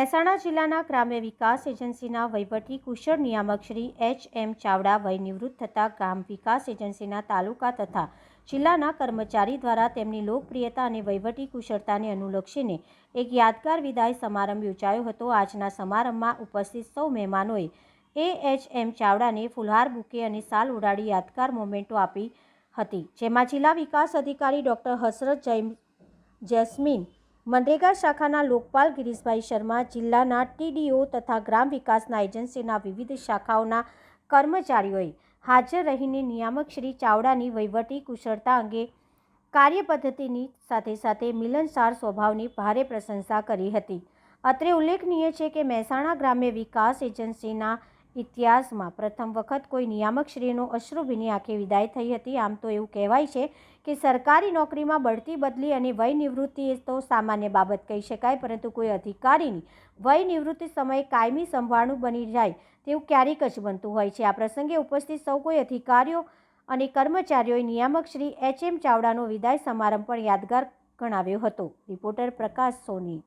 મહેસાણા જિલ્લાના ગ્રામ્ય વિકાસ એજન્સીના વહીવટી કુશળ નિયામક શ્રી એચ એમ ચાવડા વય નિવૃત્ત થતાં ગ્રામ વિકાસ એજન્સીના તાલુકા તથા જિલ્લાના કર્મચારી દ્વારા તેમની લોકપ્રિયતા અને વહીવટી કુશળતાને અનુલક્ષીને એક યાદગાર વિદાય સમારંભ યોજાયો હતો. આજના સમારંભમાં ઉપસ્થિત સૌ મહેમાનોએ એ એચ એમ ચાવડાને ફુલહાર બુકે અને સાલ ઉડાડી યાદગાર મોમેન્ટો આપી હતી. જેમાં જિલ્લા વિકાસ અધિકારી ડૉક્ટર હસરત જૈમ જેસ્મીન મનરેગા શાખાના લોકપાલ ગિરીશભાઈ શર્મા જિલ્લાના ટીડીઓ તથા ગ્રામ વિકાસના એજન્સીના વિવિધ શાખાઓના કર્મચારીઓએ હાજર રહીને નિયામક શ્રી ચાવડાની વહીવટી કુશળતા અંગે કાર્યપદ્ધતિની સાથે સાથે મિલનસાર સ્વભાવની ભારે પ્રશંસા કરી હતી. અત્રે ઉલ્લેખનીય છે કે મહેસાણા ગ્રામ્ય વિકાસ એજન્સીના ઇતિહાસમાં પ્રથમ વખત કોઈ નિયામકશ્રીનો અશ્રુભીની આંખે વિદાય થઈ હતી. આમ તો એવું કહેવાય છે કે સરકારી નોકરીમાં બઢતી બદલી અને વય નિવૃત્તિ એ તો સામાન્ય બાબત કહી શકાય, પરંતુ કોઈ અધિકારીની વય નિવૃત્તિ સમયે કાયમી સંભાળનું બની જાય તેવું ક્યારેક જ બનતું હોય છે. આ પ્રસંગે ઉપસ્થિત સૌ કોઈ અધિકારીઓ અને કર્મચારીઓએ નિયામક શ્રી એચ એમ ચાવડાનો વિદાય સમારંભ પણ યાદગાર ગણાવ્યો હતો. રિપોર્ટર પ્રકાશ સોની.